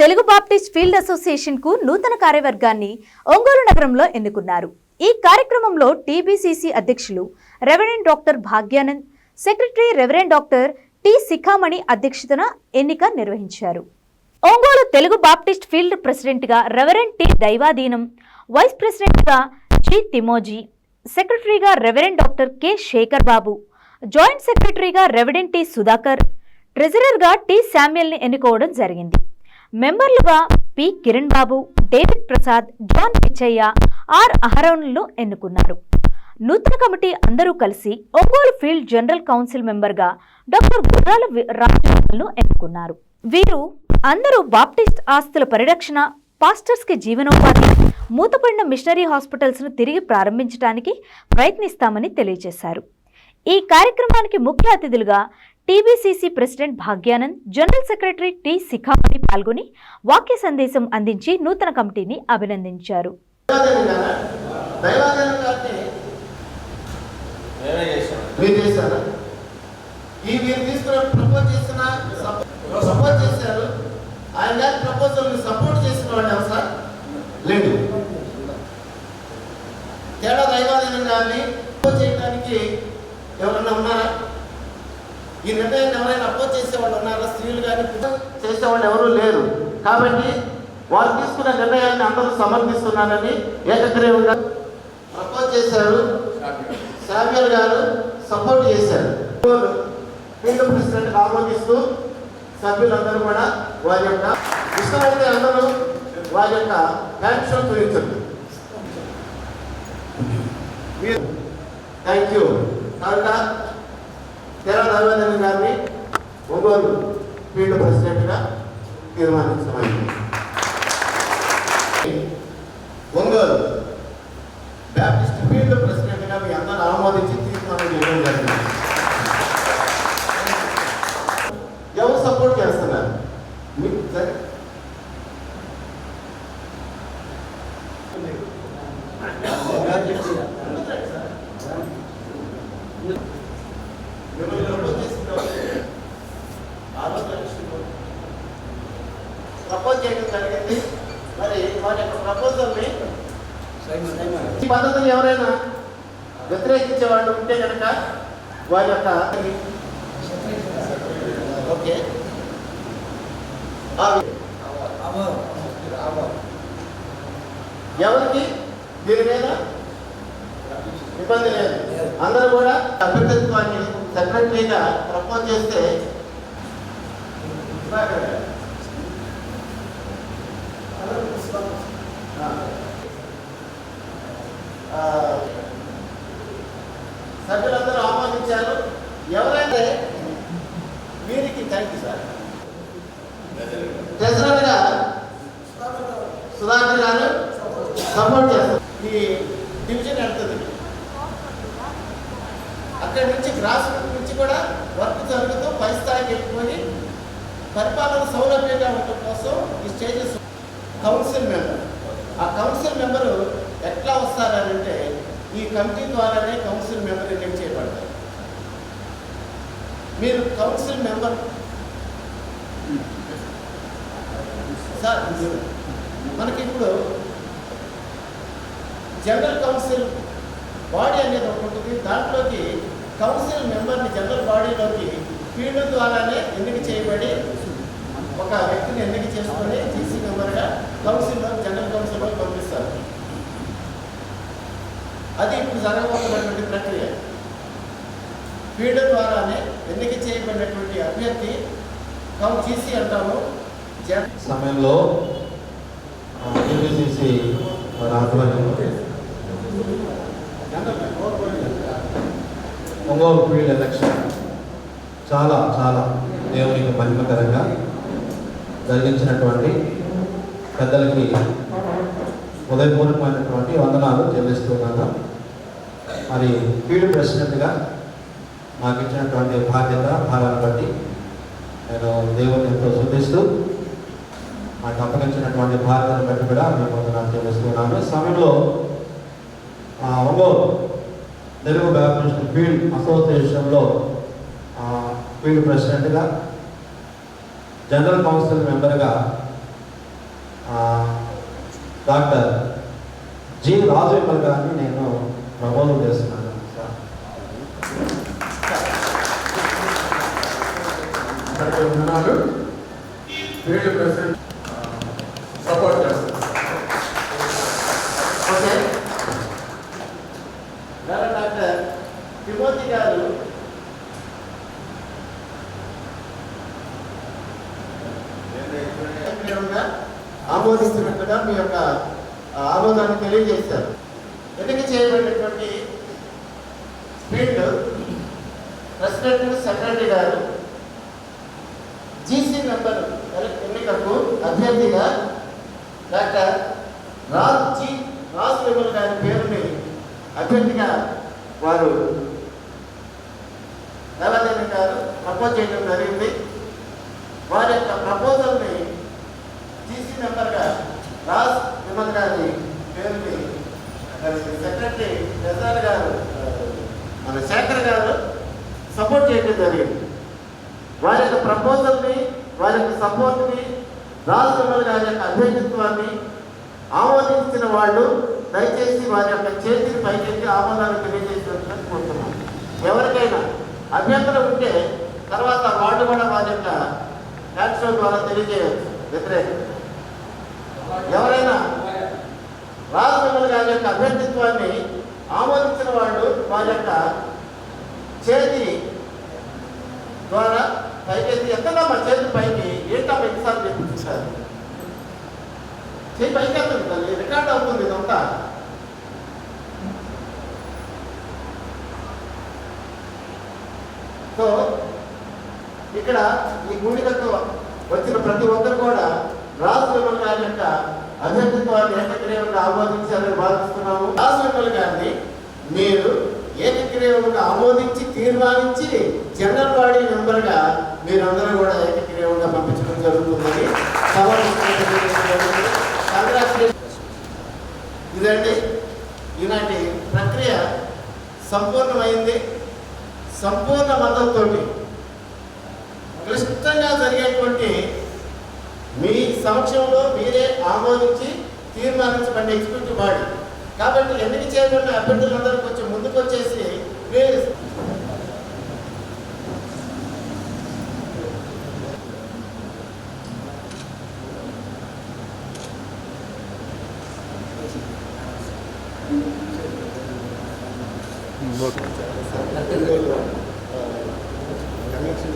Telugu Baptist field అసోసియేషన్కు నూతన కార్యవర్గాన్ని ఒంగోలు నగరంలో ఎన్నుకున్నారు. ఈ కార్యక్రమంలో టీబీసీసీ అధ్యక్షులు reverend doctor Bhagyanand secretary reverend doctor T Shikhamani అధ్యక్షతన ఎన్నిక నిర్వహించారు. ఒంగోలు తెలుగు బాప్టిస్ట్ ఫీల్డ్ ప్రెసిడెంట్గా రెవరెండ్ టి దైవాధీనం వైస్ ప్రెసిడెంట్గా జి తిమోజీ సెక్రటరీగా reverend doctor K Sekhar Babu joint సెక్రటరీగా రెవరెండ్ టి సుధాకర్ ట్రెజరర్గా టి శామ్యుల్ని ఎన్నుకోవడం జరిగింది. మెంబర్లుగా P. Kiran Babu David Prasad John Pichaiah R. అహరోన్లను ఎన్నుకున్నారు. నూతన కమిటీ అందరూ కలిసి ఒంగోలు ఫీల్డ్ జనరల్ కౌన్సిల్ మెంబర్గా డాక్టర్ గుర్రాల వి- రాజును ఎన్నుకున్నారు. వీరు అందరూ బాప్టిస్ట్ ఆస్తుల పరిరక్షణ పాస్టర్స్కి జీవనోపాధి మూతపడిన మిషనరీ హాస్పిటల్స్ను తిరిగి ప్రారంభించడానికి ప్రయత్నిస్తామని తెలియజేశారు. ఈ కార్యక్రమానికి ముఖ్య అతిథులుగా TBCC president Bhagyanand general secretary T Shikhamani పాల్గొని వాక్య సందేశం అందించి నూతన కమిటీని అభినందించారు. తేడా దైవాదీనం దైవాధీనం గారిని నేనే చేశాను మీరు చేశారా ఈ మీరు తీసుకున్న ప్రపోజ్ చేసిన సపోర్ట్ చేశారు ఆయన గారి ప్రపోజల్ సపోర్ట్ చేసిన వాళ్ళు ఎవరు సార్ లేదు తేడా దైవాధీనం గారిని అపోజ్ చేయడానికి ఎవరన్నా ఉన్నారా ఈ అపోజ్ చేసేవాళ్ళు ఉన్నారా స్త్రీలు కానీ చేసేవాళ్ళు ఎవరు లేరు. కాబట్టి వారు తీసుకున్న నిర్ణయాన్ని అందరూ సమర్థిస్తున్నారని ఏకగ్రీవంగా ప్రపోజ్ చేశారు. శామ్యుల్ గారు సపోర్ట్ చేశారు. ఫీల్డ్ ప్రెసిడెంట్ ఆమోదిస్తూ సభ్యులందరూ కూడా వారి యొక్క ఇష్టమైతే అందరూ వారి యొక్క పెన్షన్ చూపించండి. థ్యాంక్ యూ కనుక తెర ధర్మేంద్ర గారిని ఒంగోలు ఫీల్డ్ ప్రెసిడెంట్గా తీర్మానించమైంది ఒంగోలు బ్యాప్టిస్ట్ ఫీల్డ్ ప్రెసిడెంట్గా మీ అందరూ ఆమోదించి తీర్మానం చేయడం జరిగింది. ఎవరు సపోర్ట్ చేస్తున్నారు? మీకు సరే మిమ్మల్ని ప్రపోజ్ చేసింది ఎవరు? ఆలోచన విషయంలో. ప్రపోజ్ చేయడం జరిగింది. మరి వారి యొక్క ప్రపోజల్ని ఈ పద్ధతిని ఎవరైనా వ్యతిరేకించే వాళ్ళు ఉంటే కనుక వారి యొక్క ఓకే. ఎవరికి దీని మీద ఇబ్బంది లేదు. అందరూ కూడా అభ్యర్థిత్వాన్ని సెక్రటరీగా ప్రపోజ్ చేస్తే ఆ, సభ్యులందరూ ఆమోదించారు ఎవరైతే వీరికి థ్యాంక్ యూ సార్ ట్రెజరర్గా సుధాకర్ గారు సపోర్ట్ చేస్తారు. ఈ డివిజన్ వెళ్తుంది అక్కడి నుంచి గ్రాస్ రూట్ నుంచి కూడా వర్క్ జరుగుతూ పై స్థాయికి వెళ్ళిపోయి పరిపాలన సౌలభ్యంగా ఉండటం కోసం ఈ స్టేజెస్ కౌన్సిల్ మెంబర్. ఆ కౌన్సిల్ మెంబరు ఎట్లా వస్తారంటే అంటే ఈ కమిటీ ద్వారానే కౌన్సిల్ మెంబర్ ఎన్నిక చేయబడతారు. మీరు కౌన్సిల్ మెంబర్ సార్ మనకి ఇప్పుడు జనరల్ కౌన్సిల్ బాడీ అనేది ఒకటి ఉంటుంది. దాంట్లోకి కౌన్సిల్ మెంబర్ని జనరల్ బాడీలోకి ఫీల్డ్ ద్వారానే ఎన్నిక చేయబడి ఒక వ్యక్తిని ఎన్నిక చేసుకొని జీసీ మెంబర్గా కౌన్సిల్లో జనరల్ కౌన్సిల్లో పంపిస్తారు అది ఇప్పుడు జరగబోతున్నటువంటి ప్రక్రియ. ఫీల్డ్ ద్వారానే ఎన్నిక చేయబడినటువంటి అభ్యర్థి కౌన్ జీసీ అంటాము. సమయంలో యూపీసీసీ వారి ఆధ్వర్యంలో ఒంగోలు ఫీల్డ్ ఎలక్షన్ చాలా చాలా దేవునికి మహిమకరంగా జరిగించినటువంటి పెద్దలకి ఉదయపూర్వకమైనటువంటి వందనాలు చెల్లిస్తున్నాను మరి ఫీల్డ్ ప్రెసిడెంట్గా నాకు ఇచ్చినటువంటి బాధ్యత భారాన్ని బట్టి నేను దేవుని ఎంతో శుద్ధిస్తూ నాకు అప్పగించినటువంటి బాధ్యతను బట్టి కూడా మేము వందనాలు చెల్లిస్తున్నాను ఈ సమయంలో ఒంగోలు తెలుగు బ్యాప్టిస్ట్ ఫీల్డ్ అసోసియేషన్లో ఫీల్డ్ ప్రెసిడెంట్గా జనరల్ కౌన్సిల్ మెంబర్గా డాక్టర్ జి రాజేంద్ర గారిని నేను ప్రమోదం చేస్తున్నాను సార్. ఫీల్డ్ ప్రెసిడెంట్ సపోర్ట్ చేస్తారు okay garu doctor Timothy garu ఆమోదిస్తున్న ఆమోదిస్తున్నట్టుగా మీ యొక్క ఆమోదాన్ని తెలియజేశారు. ఎన్నిక చేయబడినటువంటి field president secretary garu GC member ఎన్నికకు అభ్యర్థిగా డాక్టర్ రాజ్ జీ రాజ్ విమల్ గారి పేరుని అభ్యర్థిగా వారు నల్లదేవి గారు ప్రపోజ్ చేయడం జరిగింది. వారి యొక్క ప్రపోజల్ని టీసీ మెంబర్గా రాజ్ విమల్ గారి పేరుని సెక్రటరీ ప్రసాద్ గారు మన శేఖర్ గారు సపోర్ట్ చేయడం జరిగింది. వారి యొక్క ప్రపోజల్ని వారి యొక్క సపోర్ట్ని రాజ్ విమల్ గారి యొక్క అధ్యక్షత్వాన్ని ఆమోదించిన వాళ్ళు దయచేసి వారి యొక్క చేతిని పైకెత్తి ఆమోదాన్ని తెలియజేసినట్టు కోరుతున్నాం. ఎవరికైనా అభ్యంతరం ఉంటే తర్వాత వాళ్ళు కూడా వారి యొక్క హ్యాండ్ ద్వారా తెలియజేయవచ్చు వ్యతిరేకంగా. ఎవరైనా రాజ్ విమల్ గారి యొక్క అభ్యర్థిత్వాన్ని ఆమోదించిన వాళ్ళు వారి యొక్క చేతి ద్వారా పైకెత్తి ఎంతగా మా చేతి పైకి ఏంటా ఎన్నిసార్లు చెప్పించారు చేయి పైకి వెళ్తుంది రికార్డ్ అవుతుంది ఇదంతా. సో ఇక్కడ ఈ గుడికకు వచ్చిన ప్రతి ఒక్కరు కూడా రాజు విమల్ గారి యొక్క అభ్యర్థిత్వాన్ని ఏకగ్రీవంగా ఆమోదించాలని భావిస్తున్నాము. రాజు గారిని మీరు ఏకగ్రీవంగా ఆమోదించి తీర్మానించి జనరల్ బాడీ మెంబర్గా మీరందరూ కూడా ఏకగ్రీవంగా పంపించడం జరుగుతుందని ఇదండి. ఈనాటి ప్రక్రియ సంపూర్ణమైంది. సంపూర్ణ మద్దతుతోటి మీ సమక్షంలో మీరే ఆమోదించి తీర్మానించబడిన ఎగ్జిక్యూటివ్ బాడీ కాబట్టి ఎన్నిక చేయబడిన అభ్యర్థులందరూ కొంచెం ముందుకు వచ్చేసి ప్లీజ్ కనెక్షన్